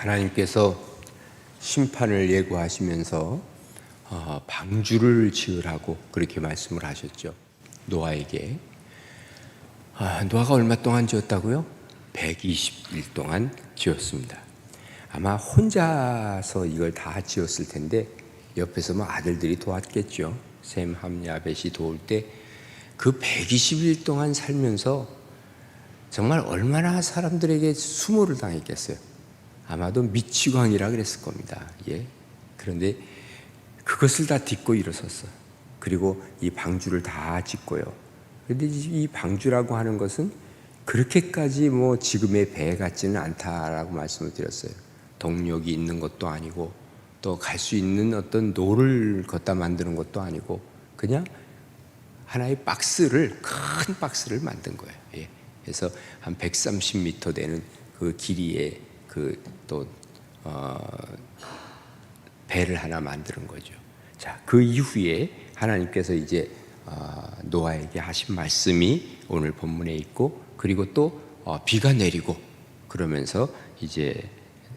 하나님께서 심판을 예고하시면서 어, 방주를 지으라고 그렇게 말씀을 하셨죠. 노아에게. 아, 노아가 얼마 동안 지었다고요? 120일 동안 지었습니다. 아마 혼자서 이걸 다 지었을 텐데 옆에서 뭐 아들들이 도왔겠죠. 셈, 함, 야벳이 도울 때 그 120일 동안 살면서 정말 얼마나 사람들에게 수모를 당했겠어요. 아마도 미치광이라 그랬을 겁니다. 예. 그런데 그것을 다 딛고 일어섰어. 그리고 이 방주를 다 짓고요. 그런데 이 방주라고 하는 것은 그렇게까지 뭐 지금의 배 같지는 않다라고 말씀을 드렸어요. 동력이 있는 것도 아니고 또 갈 수 있는 어떤 노를 걷다 만드는 것도 아니고 그냥 하나의 박스를 큰 박스를 만든 거예요. 예. 그래서 한 130m 되는 그 길이의 그또 어, 배를 하나 만드는 거죠. 자, 그 이후에 하나님께서 이제 어, 노아에게 하신 말씀이 오늘 본문에 있고 그리고 또 어, 비가 내리고 그러면서 이제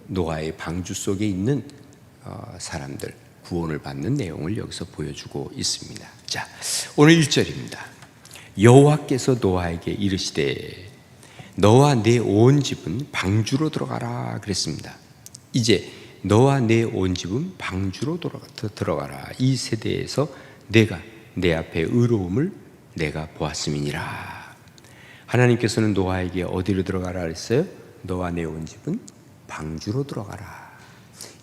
노아의 방주 속에 있는 어, 사람들 구원을 받는 내용을 여기서 보여주고 있습니다. 자, 오늘 1절입니다. 여호와께서 노아에게 이르시되 너와 내 온 집은 방주로 들어가라 그랬습니다. 이제 너와 내 온 집은 방주로 들어가라. 이 세대에서 내가 내 앞에 의로움을 내가 보았음이니라. 하나님께서는 노아에게 어디로 들어가라 그랬어요? 너와 내 온 집은 방주로 들어가라.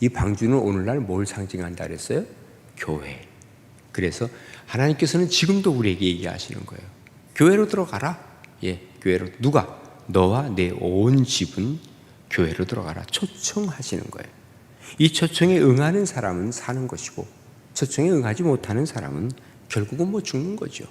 이 방주는 오늘날 뭘 상징한다 그랬어요? 교회. 그래서 하나님께서는 지금도 우리에게 얘기하시는 거예요. 교회로 들어가라. 예, 교회로 누가 너와 내 온 집은 교회로 들어가라. 초청하시는 거예요. 이 초청에 응하는 사람은 사는 것이고 초청에 응하지 못하는 사람은 결국은 뭐 죽는 거죠.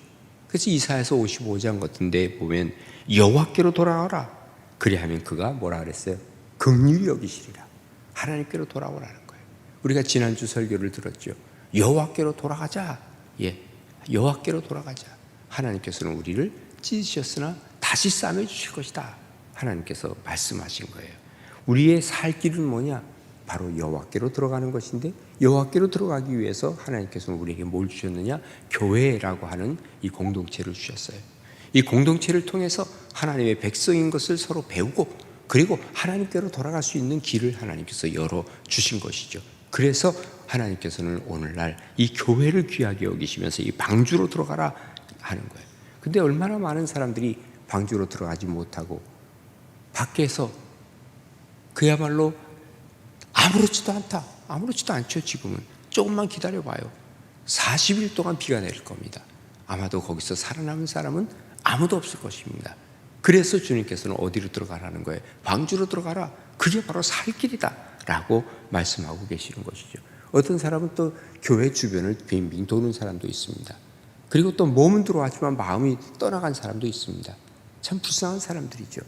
그래서 이사에서 55장 같은데 보면 여호와께로 돌아와라. 그리하면 그가 뭐라 그랬어요? 긍휼히 여기시리라. 하나님께로 돌아오라는 거예요. 우리가 지난주 설교를 들었죠. 여호와께로 돌아가자. 예. 여호와께로 돌아가자. 하나님께서는 우리를 찢으셨으나 다시 싸매 주실 것이다. 하나님께서 말씀하신 거예요. 우리의 살 길은 뭐냐? 바로 여호와께로 들어가는 것인데 여호와께로 들어가기 위해서 하나님께서는 우리에게 뭘 주셨느냐? 교회라고 하는 이 공동체를 주셨어요. 이 공동체를 통해서 하나님의 백성인 것을 서로 배우고 그리고 하나님께로 돌아갈 수 있는 길을 하나님께서 열어 주신 것이죠. 그래서 하나님께서는 오늘날 이 교회를 귀하게 여기시면서 이 방주로 들어가라 하는 거예요. 근데 얼마나 많은 사람들이 방주로 들어가지 못하고 밖에서 그야말로 아무렇지도 않다. 아무렇지도 않죠, 지금은. 조금만 기다려 봐요. 40일 동안 비가 내릴 겁니다. 아마도 거기서 살아남은 사람은 아무도 없을 것입니다. 그래서 주님께서는 어디로 들어가라는 거예요? 방주로 들어가라. 그게 바로 살 길이다. 라고 말씀하고 계시는 것이죠. 어떤 사람은 또 교회 주변을 빙빙 도는 사람도 있습니다. 그리고 또 몸은 들어왔지만 마음이 떠나간 사람도 있습니다. 참 불쌍한 사람들이죠.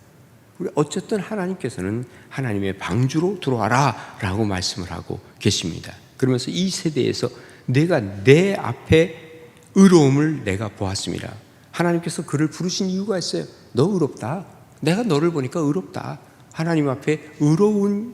우리 어쨌든 하나님께서는 하나님의 방주로 들어와라 라고 말씀을 하고 계십니다. 그러면서 이 세대에서 내가 내 앞에 의로움을 내가 보았습니다. 하나님께서 그를 부르신 이유가 있어요. 너 의롭다. 내가 너를 보니까 의롭다. 하나님 앞에 의로운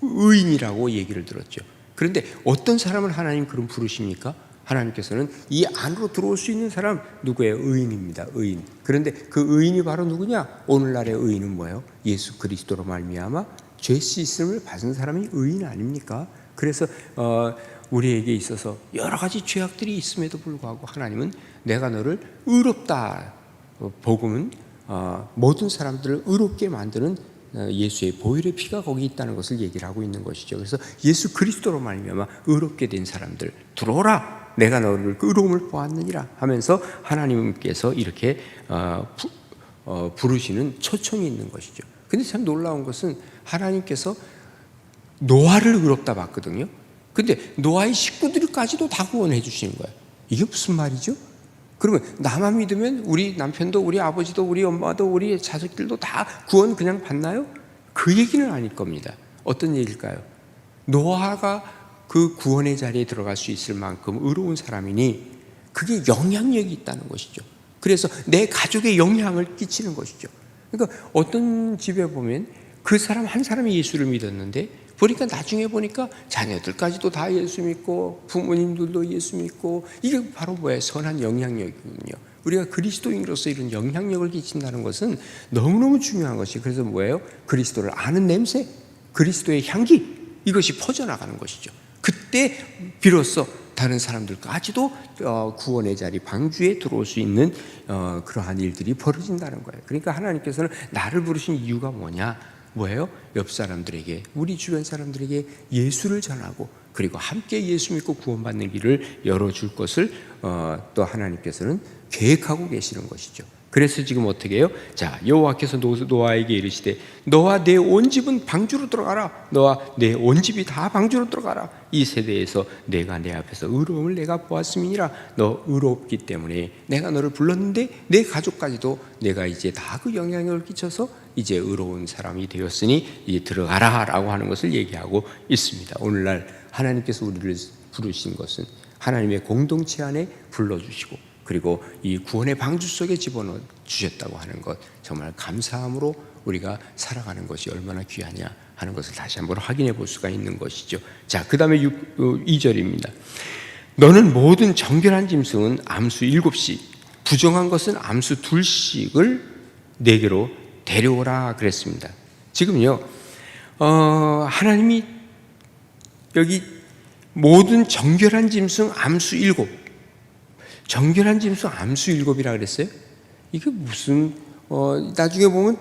의인이라고 얘기를 들었죠. 그런데 어떤 사람을 하나님 그런 부르십니까? 하나님께서는 이 안으로 들어올 수 있는 사람 누구예요? 의인입니다. 의인. 그런데 그 의인이 바로 누구냐? 오늘날의 의인은 뭐예요? 예수 그리스도로 말미암아 죄 씻음을 받은 사람이 의인 아닙니까? 그래서 어, 우리에게 있어서 여러 가지 죄악들이 있음에도 불구하고 하나님은 내가 너를 의롭다. 어, 복음은 어, 모든 사람들을 의롭게 만드는 어, 예수의 보혈의 피가 거기 있다는 것을 얘기를 하고 있는 것이죠. 그래서 예수 그리스도로 말미암아 의롭게 된 사람들 들어오라. 내가 너를 의로움을 보았느니라 하면서 하나님께서 이렇게 어, 부, 어, 부르시는 초청이 있는 것이죠. 근데 참 놀라운 것은 하나님께서 노아를 의롭다 봤거든요. 근데 노아의 식구들까지도 다 구원해 주시는 거예요. 이게 무슨 말이죠? 그러면 나만 믿으면 우리 남편도 우리 아버지도 우리 엄마도 우리 자식들도 다 구원 그냥 받나요? 그 얘기는 아닐 겁니다. 어떤 얘기일까요? 노아가 그 구원의 자리에 들어갈 수 있을 만큼 의로운 사람이니 그게 영향력이 있다는 것이죠. 그래서 내 가족에 영향을 끼치는 것이죠. 그러니까 어떤 집에 보면 그 사람 한 사람이 예수를 믿었는데 보니까 나중에 보니까 자녀들까지도 다 예수 믿고 부모님들도 예수 믿고 이게 바로 뭐예요? 선한 영향력이거든요. 우리가 그리스도인으로서 이런 영향력을 끼친다는 것은 너무너무 중요한 것이 그래서 뭐예요? 그리스도를 아는 냄새, 그리스도의 향기 이것이 퍼져나가는 것이죠. 그때 비로소 다른 사람들까지도 어, 구원의 자리 방주에 들어올 수 있는 어, 그러한 일들이 벌어진다는 거예요. 그러니까 하나님께서는 나를 부르신 이유가 뭐냐? 뭐예요? 옆 사람들에게 우리 주변 사람들에게 예수를 전하고 그리고 함께 예수 믿고 구원받는 길을 열어줄 것을 어, 또 하나님께서는 계획하고 계시는 것이죠. 그래서 지금 어떻게 해요? 자, 여호와께서 노- 노아에게 이르시되 너와 내 온 집은 방주로 들어가라. 너와 내 온 집이 다 방주로 들어가라. 이 세대에서 내가 내 앞에서 의로움을 내가 보았음이니라. 너 의롭기 때문에 내가 너를 불렀는데 내 가족까지도 내가 이제 다 그 영향력을 끼쳐서 이제 의로운 사람이 되었으니 이제 들어가라라고 하는 것을 얘기하고 있습니다. 오늘날 하나님께서 우리를 부르신 것은 하나님의 공동체 안에 불러주시고 그리고 이 구원의 방주 속에 집어넣어 주셨다고 하는 것 정말 감사함으로 우리가 살아가는 것이 얼마나 귀하냐 하는 것을 다시 한번 확인해 볼 수가 있는 것이죠. 자, 그 다음에 2절입니다. 너는 모든 정결한 짐승은 암수 일곱씩, 부정한 것은 암수 둘씩을 내게로 데려오라 그랬습니다. 지금요, 어, 하나님이 여기 모든 정결한 짐승 암수 일곱, 정결한 짐승 암수 일곱이라 그랬어요. 이게 무슨 어, 나중에 보면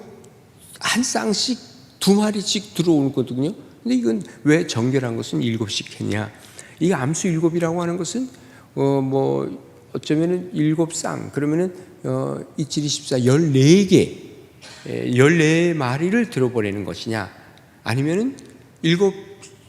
한 쌍씩 두 마리씩 들어오는 거거든요. 근데 이건 왜 정결한 것은 일곱씩 했냐? 이 암수 일곱이라고 하는 것은 어, 뭐 어쩌면은 일곱 쌍 그러면은 어, 이칠이 십사 열네 개, 에, 열네 마리를 들어보내는 것이냐? 아니면은 일곱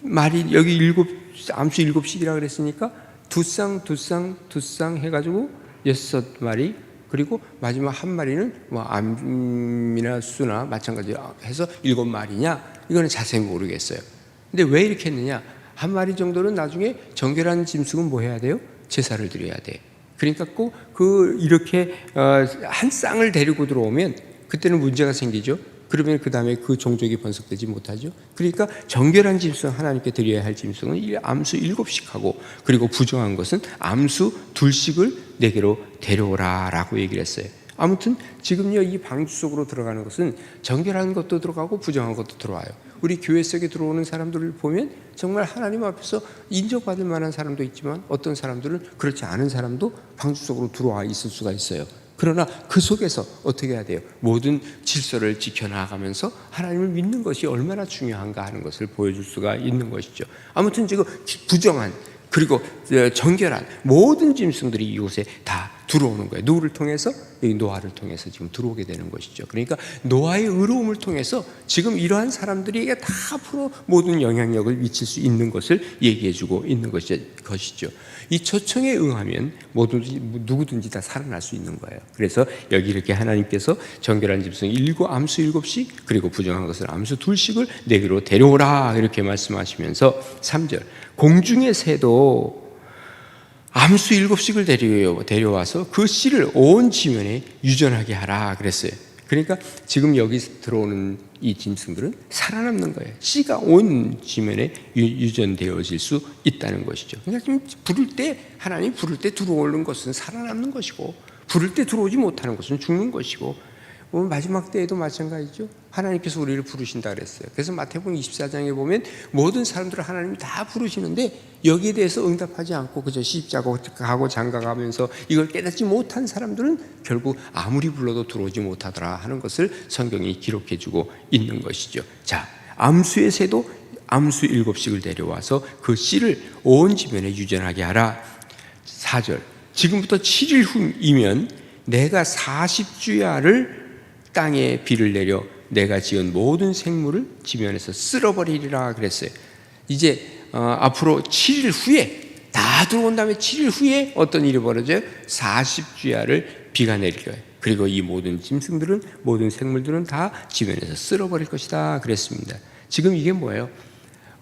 마리 여기 일곱 암수 일곱씩이라 그랬으니까 두 쌍, 두 쌍, 두 쌍 해가지고 여섯 마리 그리고 마지막 한 마리는 뭐 암이나 수나 마찬가지 해서 일곱 마리냐 이거는 자세히 모르겠어요. 근데 왜 이렇게 했느냐? 한 마리 정도는 나중에 정결한 짐승은 뭐 해야 돼요? 제사를 드려야 돼. 그러니까 꼭 그 이렇게 어, 한 쌍을 데리고 들어오면 그때는 문제가 생기죠. 그러면 그 다음에 그 종족이 번성되지 못하죠. 그러니까 정결한 짐승 하나님께 드려야 할 짐승은 일- 암수 일곱씩 하고 그리고 부정한 것은 암수 둘씩을 내게로 데려오라라고 얘기를 했어요. 아무튼 지금요 이 방주 속으로 들어가는 것은 정결한 것도 들어가고 부정한 것도 들어와요. 우리 교회 속에 들어오는 사람들을 보면 정말 하나님 앞에서 인정받을 만한 사람도 있지만 어떤 사람들은 그렇지 않은 사람도 방주 속으로 들어와 있을 수가 있어요. 그러나 그 속에서 어떻게 해야 돼요? 모든 질서를 지켜나가면서 하나님을 믿는 것이 얼마나 중요한가 하는 것을 보여줄 수가 있는 것이죠. 아무튼 지금 부정한 그리고 어, 정결한 모든 짐승들이 이곳에 다 들어오는 거예요. 누구를 통해서? 이 노아를 통해서 지금 들어오게 되는 것이죠. 그러니까 노아의 의로움을 통해서 지금 이러한 사람들에게 다 앞으로 모든 영향력을 미칠 수 있는 것을 얘기해주고 있는 것이, 것이죠. 이 초청에 응하면 모든지 누구든지 다 살아날 수 있는 거예요. 그래서 여기 이렇게 하나님께서 정결한 짐승 일곱 암수 일곱씩 그리고 부정한 것을 암수 둘씩을 내게로 데려오라 이렇게 말씀하시면서 3절 공중의 새도 암수 일곱씩을 데려와서 그 씨를 온 지면에 유전하게 하라 그랬어요. 그러니까 지금 여기 들어오는 이 짐승들은 살아남는 거예요. 씨가 온 지면에 유- 유전되어질 수 있다는 것이죠. 그러니까 지금 부를 때 하나님 부를 때 들어오는 것은 살아남는 것이고 부를 때 들어오지 못하는 것은 죽는 것이고 뭐 마지막 때에도 마찬가지죠. 하나님께서 우리를 부르신다 그랬어요. 그래서 마태복음 24장에 보면 모든 사람들을 하나님이 다 부르시는데 여기에 대해서 응답하지 않고 그저 시집자고 장가 가면서 이걸 깨닫지 못한 사람들은 결국 아무리 불러도 들어오지 못하더라 하는 것을 성경이 기록해 주고 있는 것이죠. 자, 암수의 새도 암수 일곱씩을 데려와서 그 씨를 온 지면에 유전하게 하라. 4절. 지금부터 7일 후이면 내가 40주야를 땅에 비를 내려 내가 지은 모든 생물을 지면에서 쓸어버리리라 그랬어요. 이제 어, 앞으로 7일 후에 다 들어온 다음에 7일 후에 어떤 일이 벌어져요? 40주야를 비가 내릴 거예요. 그리고 이 모든 짐승들은 모든 생물들은 다 지면에서 쓸어버릴 것이다 그랬습니다. 지금 이게 뭐예요?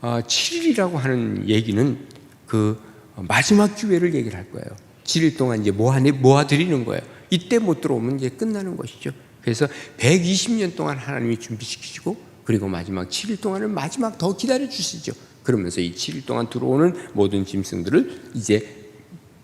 어, 7일이라고 하는 얘기는 그 마지막 기회를 얘기를 할 거예요. 7일 동안 이제 모아 모아드리는 거예요. 이때 못 들어오면 이제 끝나는 것이죠. 그래서 120년 동안 하나님이 준비시키시고 그리고 마지막 7일 동안은 마지막 더 기다려 주시죠. 그러면서 이 7일 동안 들어오는 모든 짐승들을 이제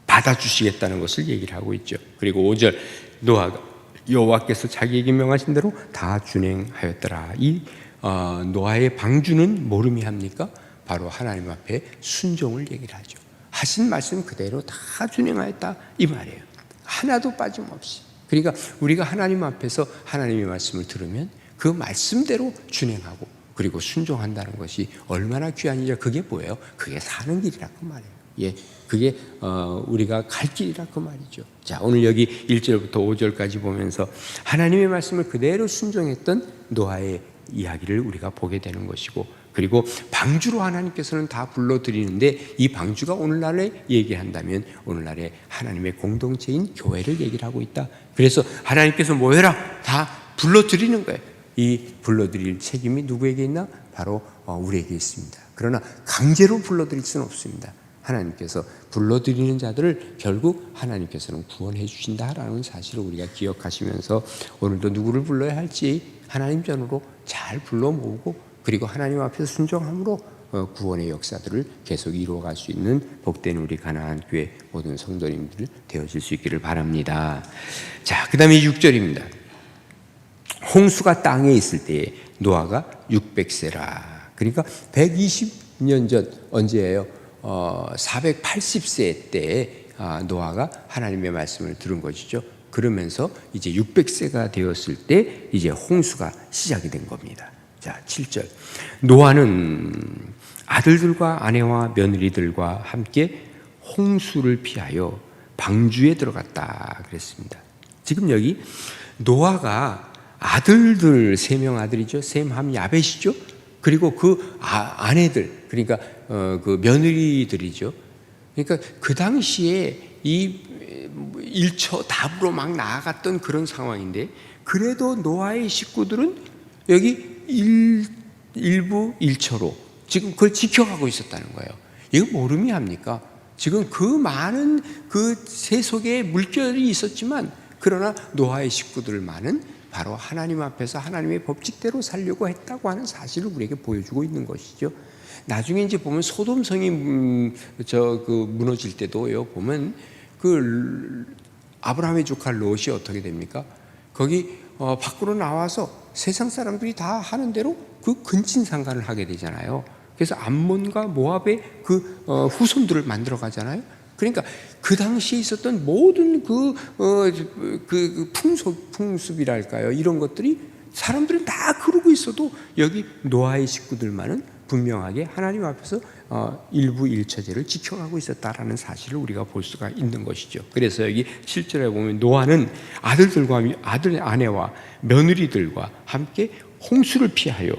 받아 주시겠다는 것을 얘기를 하고 있죠. 그리고 5절 노아가 여호와께서 자기에게 명하신 대로 다 준행하였더라. 이 어, 노아의 방주는 뭐름이 합니까? 바로 하나님 앞에 순종을 얘기를 하죠. 하신 말씀 그대로 다 준행하였다 이 말이에요. 하나도 빠짐없이. 그러니까 우리가 하나님 앞에서 하나님의 말씀을 들으면 그 말씀대로 준행하고 그리고 순종한다는 것이 얼마나 귀한이죠. 그게 뭐예요? 그게 사는 길이라고 말이에요. 예, 그게 어, 우리가 갈 길이라고 말이죠. 자, 오늘 여기 1절부터 5절까지 보면서 하나님의 말씀을 그대로 순종했던 노아의 이야기를 우리가 보게 되는 것이고 그리고 방주로 하나님께서는 다 불러드리는데 이 방주가 오늘날에 얘기한다면 오늘날에 하나님의 공동체인 교회를 얘기를 하고 있다. 그래서 하나님께서 모여라 다 불러드리는 거예요. 이 불러드릴 책임이 누구에게 있나? 바로 어, 우리에게 있습니다. 그러나 강제로 불러드릴 수는 없습니다. 하나님께서 불러드리는 자들을 결국 하나님께서는 구원해 주신다라는 사실을 우리가 기억하시면서 오늘도 누구를 불러야 할지 하나님 전으로 잘 불러 모으고 그리고 하나님 앞에서 순종함으로 어, 구원의 역사들을 계속 이루어갈 수 있는 복된 우리 가나안 교회 모든 성도님들 되어질 수 있기를 바랍니다. 자, 그다음에 6절입니다. 홍수가 땅에 있을 때에 노아가 600세라. 그러니까 120년 전 언제예요? 어, 480세 때 아, 노아가 하나님의 말씀을 들은 것이죠. 그러면서 이제 600세가 되었을 때 이제 홍수가 시작이 된 겁니다. 자, 7절. 노아는 아들들과 아내와 며느리들과 함께 홍수를 피하여 방주에 들어갔다 그랬습니다. 지금 여기 노아가 아들들 세 명 아들이죠. 셈, 함, 야벳이죠. 그리고 그 아, 아내들 그러니까 어, 그 며느리들이죠. 그러니까 그 당시에 이 일처 답으로 막 나아갔던 그런 상황인데 그래도 노아의 식구들은 여기 일, 일부 일처로 지금 그걸 지켜가고 있었다는 거예요. 이거 모름이 합니까? 지금 그 많은 그 세 속에 물결이 있었지만 그러나 노아의 식구들만은 바로 하나님 앞에서 하나님의 법칙대로 살려고 했다고 하는 사실을 우리에게 보여주고 있는 것이죠. 나중에 이제 보면 소돔성이 음, 저그 무너질 때도요 보면 그 아브라함의 조카 롯이 어떻게 됩니까? 거기 어, 밖으로 나와서 세상 사람들이 다 하는 대로 그 근친상간을 하게 되잖아요. 그래서 암몬과 모압의 그 어, 후손들을 만들어 가잖아요. 그러니까 그 당시에 있었던 모든 그, 어, 그, 그 풍속, 풍습이랄까요. 이런 것들이 사람들은 다 그러고 있어도 여기 노아의 식구들만은 분명하게 하나님 앞에서 어, 일부 일처제를 지켜가고 있었다라는 사실을 우리가 볼 수가 있는 것이죠. 그래서 여기 7절에 보면 노아는 아들들과 아들 아내와 며느리들과 함께 홍수를 피하여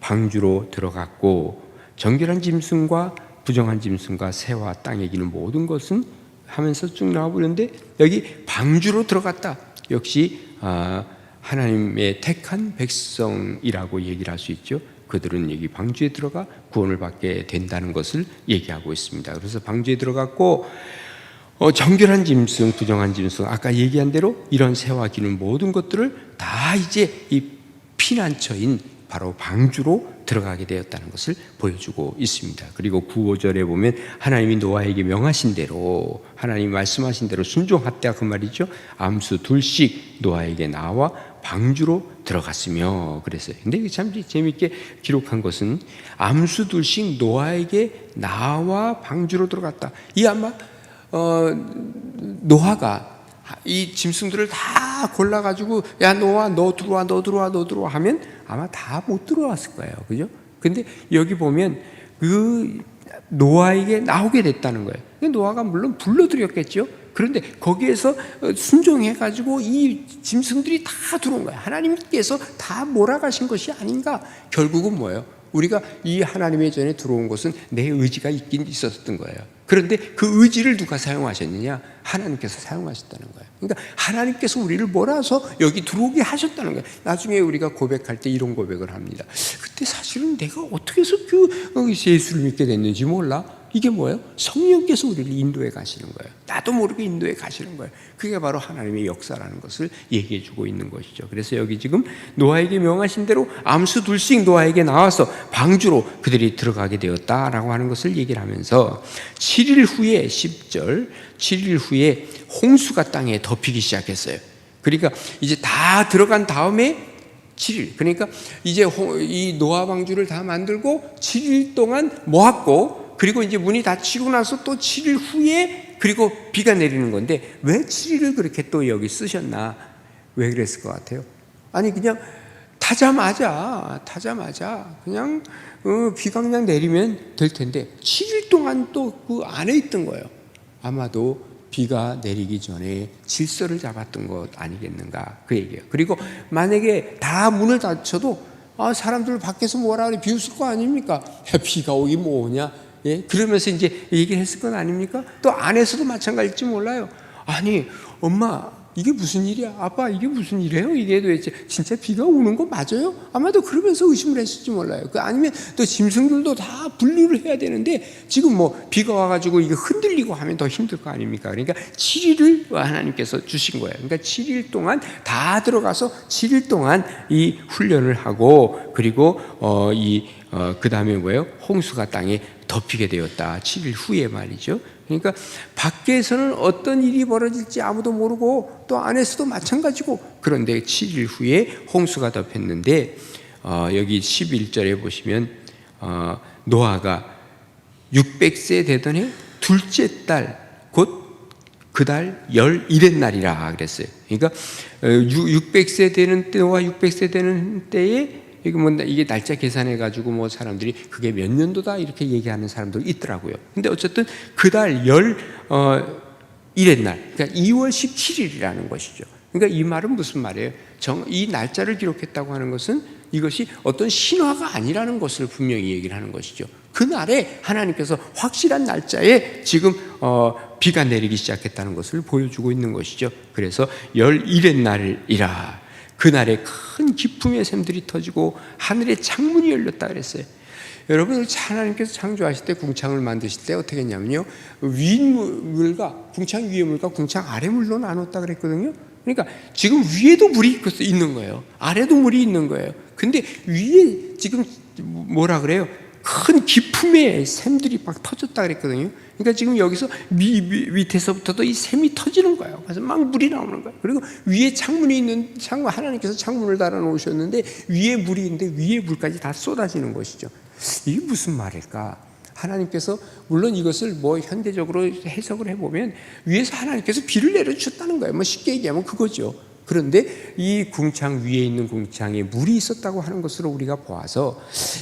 방주로 들어갔고 정결한 짐승과 부정한 짐승과 새와 땅에 기는 모든 것은 하면서 쭉 나와 보는데 여기 방주로 들어갔다. 역시 아, 하나님의 택한 백성이라고 얘기를 할 수 있죠. 그들은 여기 방주에 들어가 구원을 받게 된다는 것을 얘기하고 있습니다. 그래서 방주에 들어갔고 어, 정결한 짐승, 부정한 짐승, 아까 얘기한 대로 이런 새와 기는 모든 것들을 다 이제 이 피난처인 바로 방주로 들어가게 되었다는 것을 보여주고 있습니다. 그리고 9, 5절에 보면 하나님이 노아에게 명하신 대로 하나님 말씀하신 대로 순종했다 그 말이죠. 암수 둘씩 노아에게 나와 방주로 들어갔으며 그랬어요. 근데 이게 참 재미있게 기록한 것은 암수 둘씩 노아에게 나와 방주로 들어갔다. 이 아마 어, 노아가 이 짐승들을 다 골라가지고 야 노아 너 들어와 너 들어와 너 들어와 하면 아마 다 못 들어왔을 거예요, 그죠? 근데 여기 보면 그 노아에게 나오게 됐다는 거예요. 노아가 물론 불러들였겠죠. 그런데 거기에서 순종해가지고 이 짐승들이 다 들어온 거예요. 하나님께서 다 몰아가신 것이 아닌가. 결국은 뭐예요? 우리가 이 하나님의 전에 들어온 것은 내 의지가 있긴 있었던 거예요. 그런데 그 의지를 누가 사용하셨느냐? 하나님께서 사용하셨다는 거예요. 그러니까 하나님께서 우리를 몰아서 여기 들어오게 하셨다는 거예요. 나중에 우리가 고백할 때 이런 고백을 합니다. 그때 사실은 내가 어떻게 해서 그 예수를 믿게 됐는지 몰라. 이게 뭐예요? 성령께서 우리를 인도해 가시는 거예요. 나도 모르게 인도해 가시는 거예요. 그게 바로 하나님의 역사라는 것을 얘기해 주고 있는 것이죠. 그래서 여기 지금 노아에게 명하신 대로 암수 둘씩 노아에게 나와서 방주로 그들이 들어가게 되었다라고 하는 것을 얘기를 하면서 7일 후에 10절 7일 후에 홍수가 땅에 덮이기 시작했어요. 그러니까 이제 다 들어간 다음에 7일. 그러니까 이제 홍- 이 노아 방주를 다 만들고 7일 동안 모았고 그리고 이제 문이 닫히고 나서 또 7일 후에 그리고 비가 내리는 건데 왜 7일을 그렇게 또 여기 쓰셨나? 왜 그랬을 것 같아요? 아니 그냥 타자마자 타자마자 그냥 어, 비가 그냥 내리면 될 텐데 7일 동안 또 그 안에 있던 거예요. 아마도 비가 내리기 전에 질서를 잡았던 것 아니겠는가 그 얘기예요. 그리고 만약에 다 문을 닫혀도 아, 사람들 밖에서 뭐라 그래 비웃을 거 아닙니까? 야, 비가 오기 뭐냐? 예? 그러면서 이제 얘기를 했을 건 아닙니까? 또 안에서도 마찬가지일지 몰라요. 아니, 엄마, 이게 무슨 일이야? 아빠, 이게 무슨 일이에요? 이게 도대체 진짜 비가 오는 거 맞아요? 아마도 그러면서 의심을 했을지 몰라요. 그 아니면 또 짐승들도 다 분류를 해야 되는데 지금 뭐 비가 와가지고 이게 흔들리고 하면 더 힘들 거 아닙니까? 그러니까 7일을 하나님께서 주신 거예요. 그러니까 7일 동안 다 들어가서 7일 동안 이 훈련을 하고 그리고 어, 이 어, 그 다음에 뭐예요? 홍수가 땅에 덮이게 되었다. 7일 후에 말이죠. 그러니까 밖에서는 어떤 일이 벌어질지 아무도 모르고 또 안에서도 마찬가지고 그런데 7일 후에 홍수가 덮였는데 어, 여기 11절에 보시면 어, 노아가 600세 되던 해 둘째 달곧 그 달 열 일의 날이라 그랬어요. 그러니까 600세 되는 때와 600세 되는 때에 이게 뭐 이게 날짜 계산해 가지고 뭐 사람들이 그게 몇 년도다 이렇게 얘기하는 사람도 있더라고요. 근데 어쨌든 그달 열 어, 일의 날, 그러니까 2월 17일이라는 것이죠. 그러니까 이 말은 무슨 말이에요? 정, 이 날짜를 기록했다고 하는 것은 이것이 어떤 신화가 아니라는 것을 분명히 얘기를 하는 것이죠. 그 날에 하나님께서 확실한 날짜에 지금 어, 비가 내리기 시작했다는 것을 보여주고 있는 것이죠. 그래서 열일의 날이라 그날에 큰 기품의 샘들이 터지고 하늘의 창문이 열렸다 그랬어요. 여러분 하나님께서 창조하실 때 궁창을 만드실 때 어떻게 했냐면요 위 물과 궁창 위의 물과 궁창 아래 물로 나눴다 그랬거든요. 그러니까 지금 위에도 물이 있는 거예요. 아래도 물이 있는 거예요. 근데 위에 지금 뭐라 그래요? 큰 기품의 샘들이 막 터졌다 그랬거든요. 그러니까 지금 여기서 미, 미, 밑에서부터도 이 샘이 터지는 거예요. 그래서 막 물이 나오는 거예요. 그리고 위에 창문이 있는 창문 하나님께서 창문을 달아 놓으셨는데 위에 물이 있는데 위에 물까지 다 쏟아지는 것이죠. 이게 무슨 말일까? 하나님께서 물론 이것을 뭐 현대적으로 해석을 해보면 위에서 하나님께서 비를 내려주셨다는 거예요. 뭐 쉽게 얘기하면 그거죠. 그런데 이 궁창 위에 있는 궁창에 물이 있었다고 하는 것으로 우리가 보아서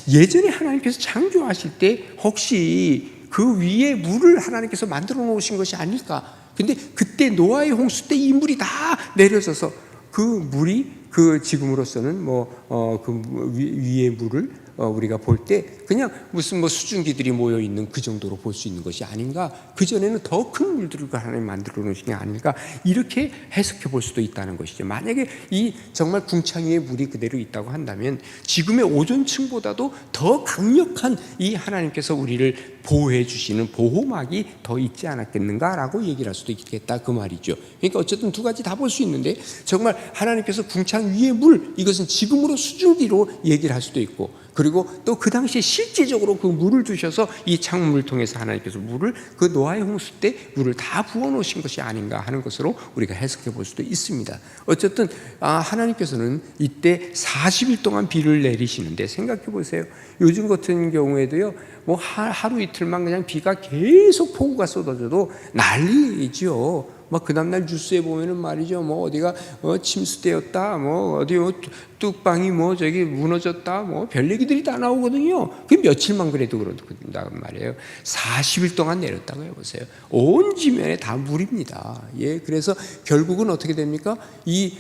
예전에 하나님께서 창조하실 때 혹시 그 위에 물을 하나님께서 만들어 놓으신 것이 아닐까? 근데 그때 노아의 홍수 때 이 물이 다 내려져서 그 물이 그 지금으로서는 뭐어그 위에 물을 어, 우리가 볼 때 그냥 무슨 뭐 수증기들이 모여 있는 그 정도로 볼 수 있는 것이 아닌가 그 전에는 더 큰 물들을 하나님 만들어 놓으신 게 아닐까 이렇게 해석해 볼 수도 있다는 것이죠. 만약에 이 정말 궁창 위에 물이 그대로 있다고 한다면 지금의 오존층보다도 더 강력한 이 하나님께서 우리를 보호해 주시는 보호막이 더 있지 않았겠는가라고 얘기를 할 수도 있겠다 그 말이죠. 그러니까 어쨌든 두 가지 다 볼 수 있는데 정말 하나님께서 궁창 위에 물 이것은 지금으로 수증기로 얘기를 할 수도 있고 그리고 또 그 당시에 실제적으로 그 물을 주셔서 이 창문을 통해서 하나님께서 물을 그 노아의 홍수 때 물을 다 부어 놓으신 것이 아닌가 하는 것으로 우리가 해석해 볼 수도 있습니다. 어쨌든 아, 하나님께서는 이때 40일 동안 비를 내리시는데 생각해 보세요. 요즘 같은 경우에도요. 뭐 하루 이틀 만 그냥 비가 계속 폭우가 쏟아져도 난리죠. 막 그 다음날 뉴스에 보면은 말이죠. 뭐 어디가 어, 침수되었다. 뭐 어디 뭐 뚝방이 뭐 저기 무너졌다. 뭐 별 얘기들이 다 나오거든요. 그 며칠만 그래도 그런다는 말이에요. 40일 동안 내렸다고 해보세요. 온 지면에 다 물입니다. 예, 그래서 결국은 어떻게 됩니까? 이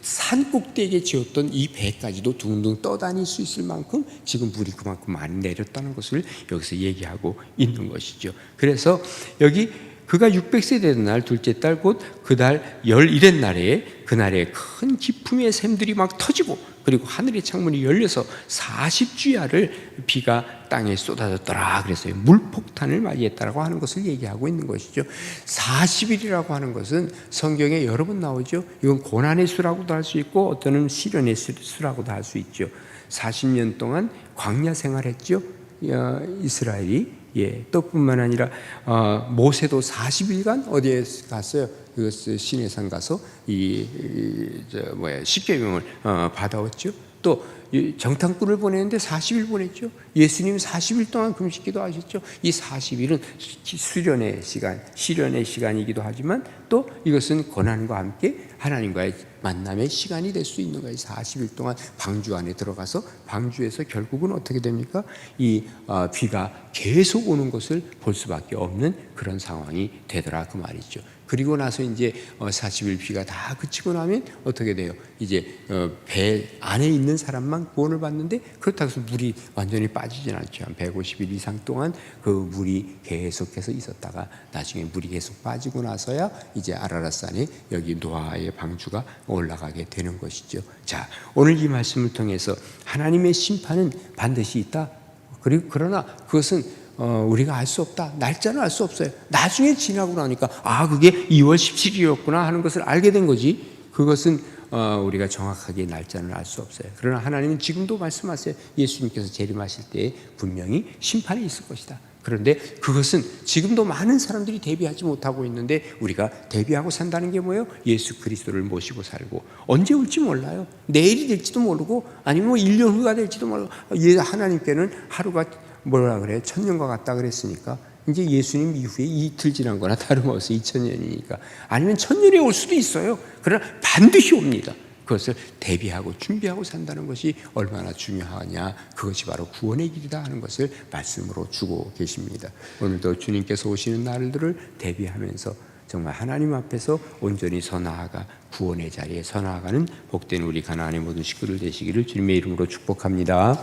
산 꼭대기에 지었던 이 배까지도 둥둥 떠다닐 수 있을 만큼 지금 물이 그만큼 많이 내렸다는 것을 여기서 얘기하고 있는 것이죠. 그래서 여기 그가 600세 되는 날 둘째 달곧 그달 열일의 날에 그날에 큰 기품의 샘들이 막 터지고 그리고 하늘의 창문이 열려서 40주야를 비가 땅에 쏟아졌더라 그랬어요. 물폭탄을 맞이했다라고 하는 것을 얘기하고 있는 것이죠. 40일이라고 하는 것은 성경에 여러 번 나오죠. 이건 고난의 수라고도 할 수 있고 어떤 시련의 수- 수라고도 할 수 있죠. 40년 동안 광야 생활했죠. 어, 이스라엘이 예, 또뿐만 아니라 어, 모세도 40일간 어디에 갔어요? 그 시내산 가서 이, 이, 저 뭐야 십계명을 어, 받아왔죠. 또이 정탐꾼을 보냈는데 40일 보냈죠. 예수님 40일 동안 금식기도 하셨죠. 이 40일은 수련의 시간, 시련의 시간이기도 하지만 또 이것은 고난과 함께 하나님과의 만남의 시간이 될 수 있는 거예요. 40일 동안 방주 안에 들어가서 방주에서 결국은 어떻게 됩니까? 이 어, 비가 계속 오는 것을 볼 수밖에 없는 그런 상황이 되더라 그 말이죠. 그리고 나서 이제 40일 비가 다 그치고 나면 어떻게 돼요? 이제 어, 배 안에 있는 사람만 구원을 받는데 그렇다고 해서 물이 완전히 빠지진 않죠. 한 150일 이상 동안 그 물이 계속해서 있었다가 나중에 물이 계속 빠지고 나서야 이제 아라라산에 여기 노아의 방주가 올라가게 되는 것이죠. 자, 오늘 이 말씀을 통해서 하나님의 심판은 반드시 있다. 그리고 그러나 그것은 어, 우리가 알 수 없다. 날짜는 알 수 없어요. 나중에 지나고 나니까 아 그게 2월 17일이었구나 하는 것을 알게 된 거지. 그것은 어, 우리가 정확하게 날짜는 알 수 없어요. 그러나 하나님은 지금도 말씀하세요. 예수님께서 재림하실 때 분명히 심판이 있을 것이다. 그런데 그것은 지금도 많은 사람들이 대비하지 못하고 있는데 우리가 대비하고 산다는 게 뭐예요? 예수 그리스도를 모시고 살고 언제 올지 몰라요. 내일이 될지도 모르고 아니면 뭐 1년 후가 될지도 모르고 예, 하나님께는 하루가 뭐라 그래요? 천년과 같다 그랬으니까 이제 예수님 이후에 이틀 지난 거나 다름없어 2000년이니까 아니면 천년이 올 수도 있어요. 그러나 반드시 옵니다. 그것을 대비하고 준비하고 산다는 것이 얼마나 중요하냐. 그것이 바로 구원의 길이다 하는 것을 말씀으로 주고 계십니다. 오늘도 주님께서 오시는 날들을 대비하면서 정말 하나님 앞에서 온전히 서 나아가 구원의 자리에 서 나아가는 복된 우리 가나안의 모든 식구들 되시기를 주님의 이름으로 축복합니다.